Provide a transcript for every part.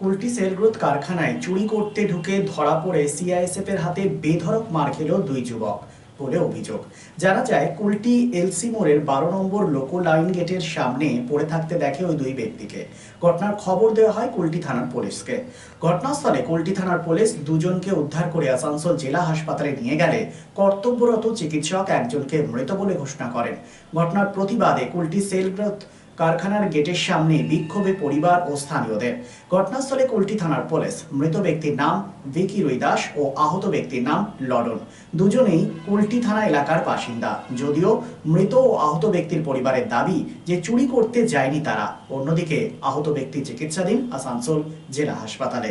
কুলটি সেলগ্রোথ কারখানায় চুরি করতে ঢুকে ধরা পড়ে সিআইএসএফ এর হাতে বেধড়ক মার খেল দুই যুবক বলে অভিযোগ। জানা যায়, কুলটি এলসি মোড়ের বারো নম্বর লোকো লাইন গেটের সামনে পড়ে থাকতে দেখে ওই দুই ব্যক্তিকে। ঘটনার খবর দেওয়া হয় কুলটি থানার পুলিশকে। ঘটনাস্থলে কুলটি থানার পুলিশ দুজনকে উদ্ধার করে আসানসোল জেলা হাসপাতালে নিয়ে গেলে কর্তব্যরত চিকিৎসক একজনকে মৃত বলে ঘোষণা করেন। ঘটনার প্রতিবাদে কুলটি সেলগ্রোথ কারখানার গেটের সামনে বিক্ষোভে পরিবার ও স্থানীয়দের। ঘটনাস্থলে কুলটি থানার পুলিশ। মৃত ব্যক্তির নাম ভিকি রুই দাস ও আহত ব্যক্তির নাম লডন। দুজনেই কুলটি থানা এলাকার বাসিন্দা। যদিও মৃত ও আহত ব্যক্তির পরিবারের দাবি যে চুরি করতে যায়নি তারা। অন্যদিকে আহত ব্যক্তি চিকিৎসাধীন আসানসোল জেলা হাসপাতালে।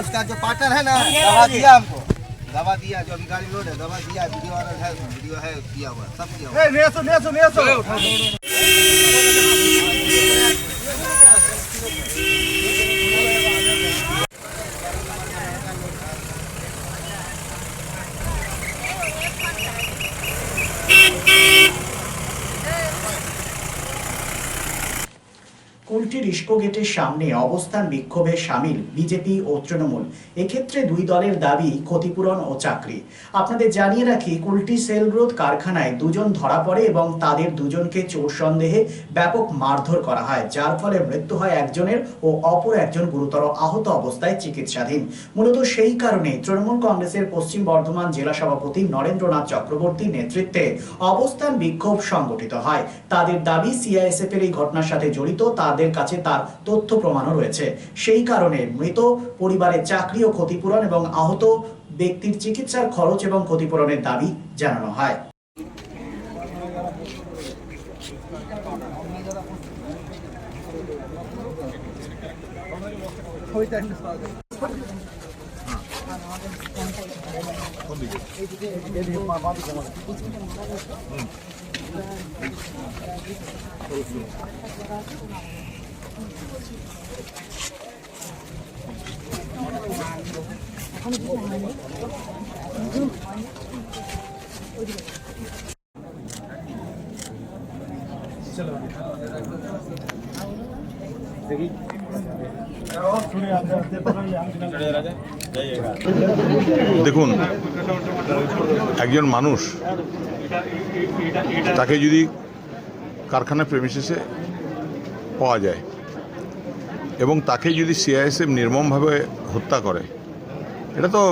उसका जो पार्टनर है ना दिया हमको। दवा दिया जो अधिकारी लोड है दवा दिया वीडियो वायरल है वीडियो है किया हुआ सब किया हुआ नेसो नेसो नेसो। ইস্কো গেটের সামনে অবস্থান বিক্ষোভে সামিল বিজেপি ও তৃণমূল। এক্ষেত্রে দুই দলের দাবি ক্ষতিপূরণ ও চাকরি। আপনাদের জানিয়ে রাখি, কুলটি সেল গ্রোথ কারখানায় দুজন ধরা পড়ে এবং তাদের দুজনকে চোর সন্দেহে ব্যাপক মারধর করা হয়, যার ফলে মৃত্যু হয় একজনের ও অপর একজন গুরুতর আহত অবস্থায় চিকিৎসাধীন। মূলত সেই কারণে তৃণমূল কংগ্রেসের পশ্চিম বর্ধমান জেলা সভাপতি নরেন্দ্রনাথ চক্রবর্তীর নেতৃত্বে অবস্থান বিক্ষোভ সংগঠিত হয়। তাদের দাবি সিআইএসএফ এর এই ঘটনার সাথে জড়িত, তাদের কাছে তার তথ্য প্রমাণও রয়েছে। সেই কারণে মৃত পরিবারের চাকরি ও ক্ষতিপূরণ এবং আহত ব্যক্তির চিকিৎসার খরচ এবং ক্ষতিপূরণের দাবি জানানো হয়। দেখুন একজন মানুষ তাকে যদি কারখানা প্রেমিসিসে পাওয়া যায় এবং তাকে যদি সিআইএসএফ নির্মমভাবে হত্যা করে, এটা তো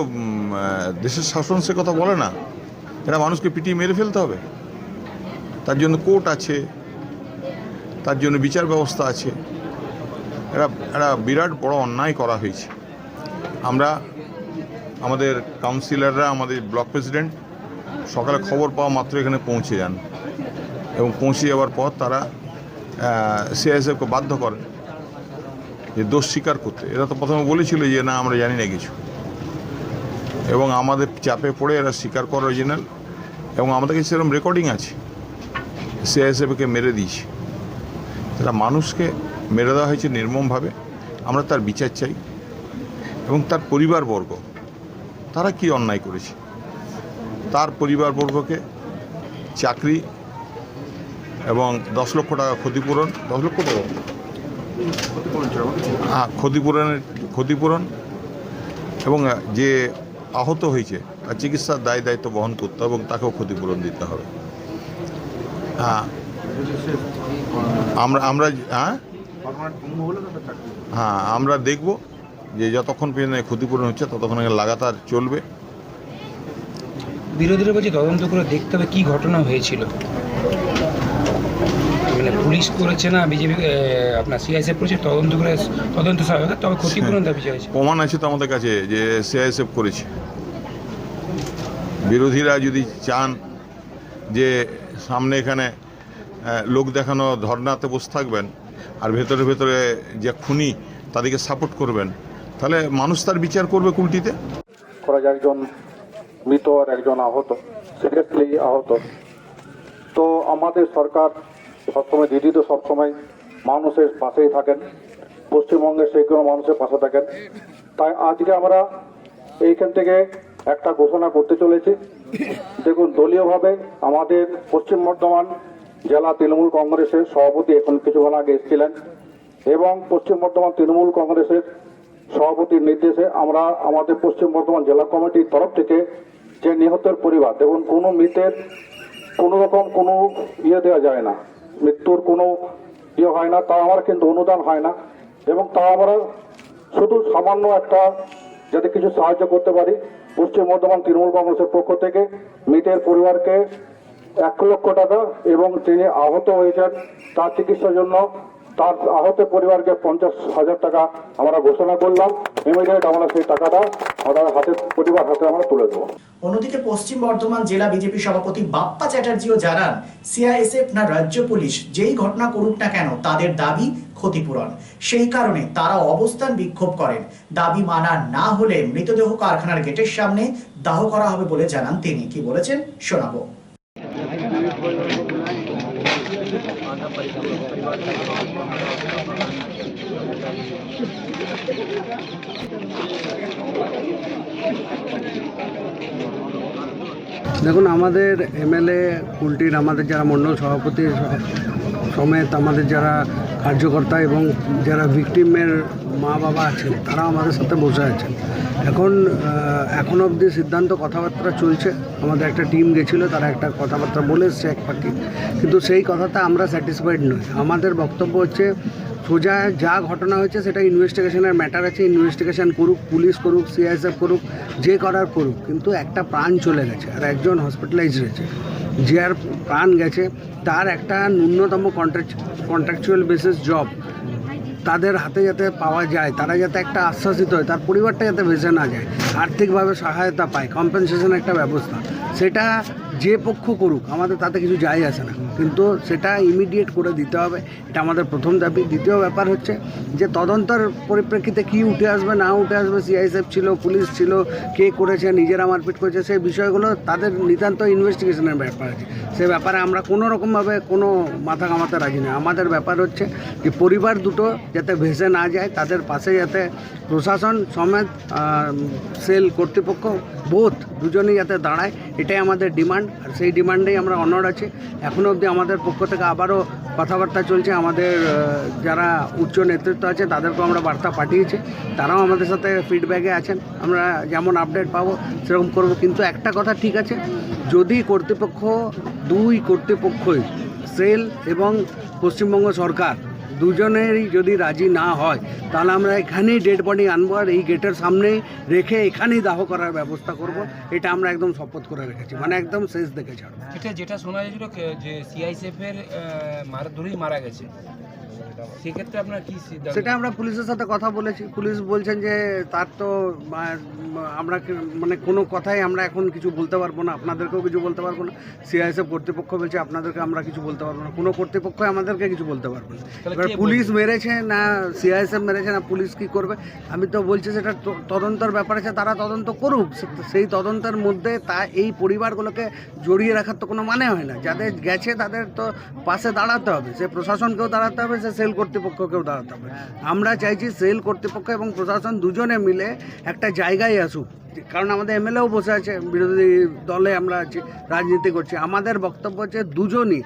দেশের শাসন সে কথা বলে না। এটা মানুষকে পিটিয়ে মেরে ফেলতে হবে। তার জন্য কোর্ট আছে, তার জন্য বিচার ব্যবস্থা আছে। এটা একটা বিরাট বড় অন্যায় করা হয়েছে। আমরা, আমাদের কাউন্সিলররা, আমাদের ব্লক প্রেসিডেন্ট, সকালে খবর পাওয়া মাত্র এখানে পৌঁছে যান। এবং পৌঁছে যাওয়ার পর তারা সিআইএসএফকে বাধ্য করেন। যে দোষ স্বীকার করতে। এরা তো প্রথমে বলেছিল যে, না, আমরা জানি না কিছু। এবং আমাদের চাপে পড়ে এরা স্বীকার করে অরিজিনাল। এবং আমাদের কাছে সেরকম রেকর্ডিং আছে। সে সিআইএসএফকে মেরে দিয়েছে। তারা মানুষকে মেরে দেওয়া হয়েছে নির্মমভাবে। আমরা তার বিচার চাই। এবং তার পরিবারবর্গ, তারা কি অন্যায় করেছে? তার পরিবারবর্গকে চাকরি এবং দশ লক্ষ টাকা ক্ষতিপূরণ, দশ লক্ষ টাকা? হ্যাঁ ক্ষতিপূরণের ক্ষতিপূরণ এবং যে আহত হয়েছে, তার চিকিৎসার দায় দায়িত্ব বহন করতে হবে এবং তাকেও ক্ষতিপূরণ দিতে হবে। হ্যাঁ। আমরা আমরা হ্যাঁ? হ্যাঁ আমরা দেখব যে যতক্ষণ পর্যন্ত ক্ষতিপূরণ হচ্ছে, ততক্ষণ লাগাতার চলবে। বিরোধীরা বলছে তদন্ত করে দেখতে হবে কী ঘটনা হয়েছিল। পুলিশ করেছে না বিজেপি আপনার সিআইএসএফ করেছে তদন্ত করে তদন্ত সহায়ক তবে ক্ষতিপূরণ দাবি চাইছে প্রমাণ আছে তো আমাদের কাছে যে সিআইএসএফ করেছে। বিরোধীরা যদি চান যে সামনে এখানে লোক দেখানো ধর্নাতে বসে থাকবেন আর ভেতরে ভেতরে যে খুনি তাদেরকে সাপোর্ট করবেন তাহলে মানুষ তার বিচার করবে কুলটিতে। করা যায় একজন মৃত আর একজন আহত সিরিয়াসলি আহত। তো আমাদের সরকার সবসময় দিদি তো সবসময় মানুষের পাশেই থাকেন। পশ্চিমবঙ্গের সেই কোনো মানুষের পাশে থাকেন। তাই আজকে আমরা এইখান থেকে একটা ঘোষণা করতে চলেছি। দেখুন, দলীয়ভাবে আমাদের পশ্চিম বর্ধমান জেলা তৃণমূল কংগ্রেসের সভাপতি এখন কিছুক্ষণ আগে এসেছিলেন এবং পশ্চিম বর্ধমান তৃণমূল কংগ্রেসের সভাপতির নির্দেশে আমরা আমাদের পশ্চিম বর্ধমান জেলা কমিটির তরফ থেকে যে নিহতের পরিবার, দেখুন, কোনো মৃতের কোনো রকম কোনো ইয়ে দেওয়া যায় না। মৃত্যুর কোনো ইয়ে হয় না, তা আমার কিন্তু অনুদান হয় না। এবং তা আমরা শুধু সামান্য একটা যাতে কিছু সাহায্য করতে পারি, পশ্চিম বর্ধমান তৃণমূল কংগ্রেসের পক্ষ থেকে মৃতের পরিবারকে এক লক্ষ টাকা এবং তিনি আহত হয়েছেন, তার চিকিৎসার জন্য তার আহত পরিবারকে পঞ্চাশ হাজার টাকা আমরা ঘোষণা করলাম। ইমিডিয়েট আমরা সেই টাকাটা আমরা হাতে পরিবার হাতে আমরা তুলে দেবো। অন্যদিকে পশ্চিম বর্ধমান জেলা বিজেপি সভাপতি বাপ্পা চ্যাটার্জিও জানান সিআইএসএফ না রাজ্য পুলিশ যেই ঘটনা করুক না কেন তাদের দাবি ক্ষতিপূরণ। সেই কারণে তারা অবস্থান বিক্ষোভ করেন। দাবি মানা না হলে মৃতদেহ কারখানার গেটের সামনে দাহ করা হবে বলে জানান তিনি। কি বলেছেন? শোনাবো। দেখুন, আমাদের এমএলএ, কুলটির, আমাদের যারা মণ্ডল সভাপতি, সমেত আমাদের যারা কার্যকর্তা এবং যারা ভিকটিমের মা বাবা আছেন তারা আমাদের সাথে বসে আছেন। এখন এখন অবধি সিদ্ধান্ত কথাবার্তা চলছে। আমাদের একটা টিম গেছিল, তারা একটা কথাবার্তা বলে এসছে এক পাখি কিন্তু সেই কথাটা আমরা স্যাটিসফাইড নই। আমাদের বক্তব্য হচ্ছে সোজা যা ঘটনা হয়েছে সেটা ইনভেস্টিগেশনের ম্যাটার আছে, ইনভেস্টিগেশন করুক, পুলিশ করুক, সিআইএসএফ করুক, যে করার করুক, কিন্তু একটা প্রাণ চলে গেছে আর একজন হসপিটালাইজ রয়েছে। যার প্রাণ গেছে, তার একটা ন্যূনতম কন্ট্রাক্ট কন্ট্রাকচুয়াল বেসিস জব তাদের হাতে যাতে পাওয়া যায়, তারা যাতে একটা আশ্বাসিত হয়, তার পরিবারটা যাতে ভেসে না যায়, আর্থিকভাবে সহায়তা পায় কম্পেনসেশন একটা ব্যবস্থা, সেটা যে পক্ষ করুক, আমাদের তাতে কিছু যায় আসে না। কিন্তু সেটা ইমিডিয়েট করে দিতে হবে। এটা আমাদের প্রথম দাবি। দ্বিতীয় ব্যাপার হচ্ছে যে তদন্তের পরিপ্রেক্ষিতে কি উঠে আসবে, না উঠে আসবে সিআইএসএফ ছিল, পুলিশ ছিল, কে করেছে, নিজেরা মারপিট করেছে, সেই বিষয়গুলো তাদের নিতান্ত ইনভেস্টিগেশনের ব্যাপার আছে। সে ব্যাপারে আমরা কোনো রকমভাবে কোনো মাথা কামাতে রাজি নই। আমাদের ব্যাপার হচ্ছে যে পরিবার দুটো যাতে ভেসে না যায়, তাদের পাশে যাতে প্রশাসন সমেত সেল কর্তৃপক্ষ বোধ দুজনেই যাতে দাঁড়ায়, এটাই আমাদের ডিমান্ড আর সেই ডিমান্ডেই আমরা অনর আছি। এখনও অবধি আমাদের পক্ষ থেকে আবারও কথাবার্তা চলছে। আমাদের যারা উচ্চ নেতৃত্ব আছে, তাদেরকেও আমরা বার্তা পাঠিয়েছি। তারাও আমাদের সাথে ফিডব্যাকে আছেন। আমরা যেমন আপডেট পাবো, সেরকম করব। কিন্তু একটা কথা ঠিক আছে, যদি কর্তৃপক্ষ, দুই কর্তৃপক্ষই সেল এবং পশ্চিমবঙ্গ সরকার দুজনেরই যদি রাজি না হয় তাহলে আমরা এখানেই ডেড বডি আনব আর এই গেটের সামনেই রেখে এখানেই দাহ করার ব্যবস্থা করব। এটা আমরা একদম শপথ করে রেখেছি মানে একদম শেষ দেখে ছাড়বো। এটা যেটা শোনা যাচ্ছিল যে সিআইএসএফ এর ধরেই মারা গেছে। সেক্ষেত্রে আপনার কি সেটা আমরা পুলিশের সাথে কথা বলেছি। পুলিশ বলছেন যে তার তো আমরা মানে কোনো কথাই আমরা এখন কিছু বলতে পারব না আপনাদেরকেও কিছু বলতে পারব না। সিআইএসএফ কর্তৃপক্ষ বলছে আপনাদেরকে আমরা কিছু বলতে পারব না। কোনো কর্তৃপক্ষ আমাদেরকে কিছু বলতে পারব না। এবার পুলিশ মেরেছে না সিআইএসএফ মেরেছে না পুলিশ কি করবে? আমি তো বলছি সেটা তদন্তের ব্যাপার আছে তারা তদন্ত করুক। সেই তদন্তের মধ্যে তা এই পরিবারগুলোকে জড়িয়ে রাখার তো কোনো মানে হয় না। যাদের গেছে তাদের তো পাশে দাঁড়াতে হবে। সে প্রশাসনকেও দাঁড়াতে হবে সে সেল কর্তৃপক্ষকেও দাঁড়াতে হবে। আমরা চাইছি সেল কর্তৃপক্ষ এবং প্রশাসন দুজনে মিলে একটা জায়গায় আসুক। কারণ আমাদের এমএলএও বসে আছে বিরোধী দলে আমরা আছি রাজনীতি করছি। আমাদের বক্তব্য হচ্ছে দুজনই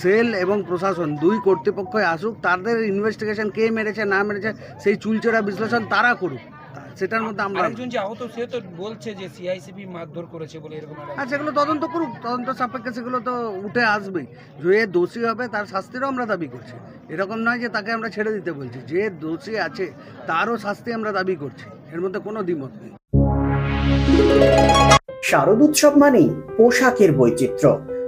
সেল এবং প্রশাসন দুই কর্তৃপক্ষই আসুক তাদের ইনভেস্টিগেশন কে মেরেছে না মেরেছে সেই চুলচেরা বিশ্লেষণ তারা করুক। সেটার মধ্যে আমরা আরেকজন যে আহত সে তো বলছে যে সিআইসিপি মারধর করেছে বলে এরকম আর সেগুলো তদন্ত করুক তদন্ত সাপেক্ষে সেগুলো তো উঠে আসবে যে দোষী হবে তার শাস্তিরও আমরা দাবি করছি। এরকম নয় যে তাকে আমরা ছেড়ে দিতে বলছি যে দোষী আছে তারও শাস্তি আমরা দাবি করছি। এর মধ্যে কোনো দ্বিমত নেই। শারদ উৎসব মানেই পোশাকের বৈচিত্র্য।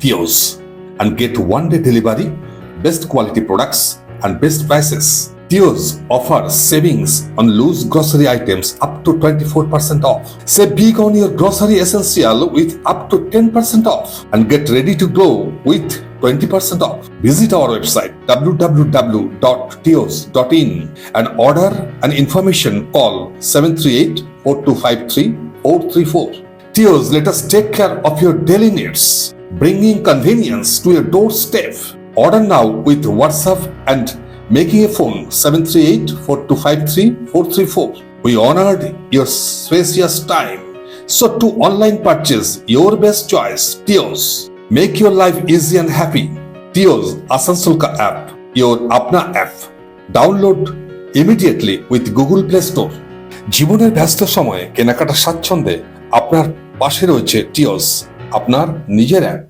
Kiosk, and get one day delivery, best quality products, and best prices. Kiosk offers savings on loose grocery items up to 24% off. Save big on your grocery essential with up to 10% off and get ready to go with 20% off. Visit our website www.tios.in and order an information call 738 4253 434. Tios, let us take care of your daily needs, bringing convenience to your doorstep. Order now with WhatsApp and making a phone 738 4253 434. We honored your spacious time. So to online purchase, your best choice, Tios. Make your life easy and happy. Tios Asansol ka app, your Apna app. Download immediately with Google Play Store. জীবনের ব্যস্ত সময়ে কেনাকাটা স্বাচ্ছন্দ্যে আপনার পাশে রয়েছে টিওস আপনার নিজের অ্যাপ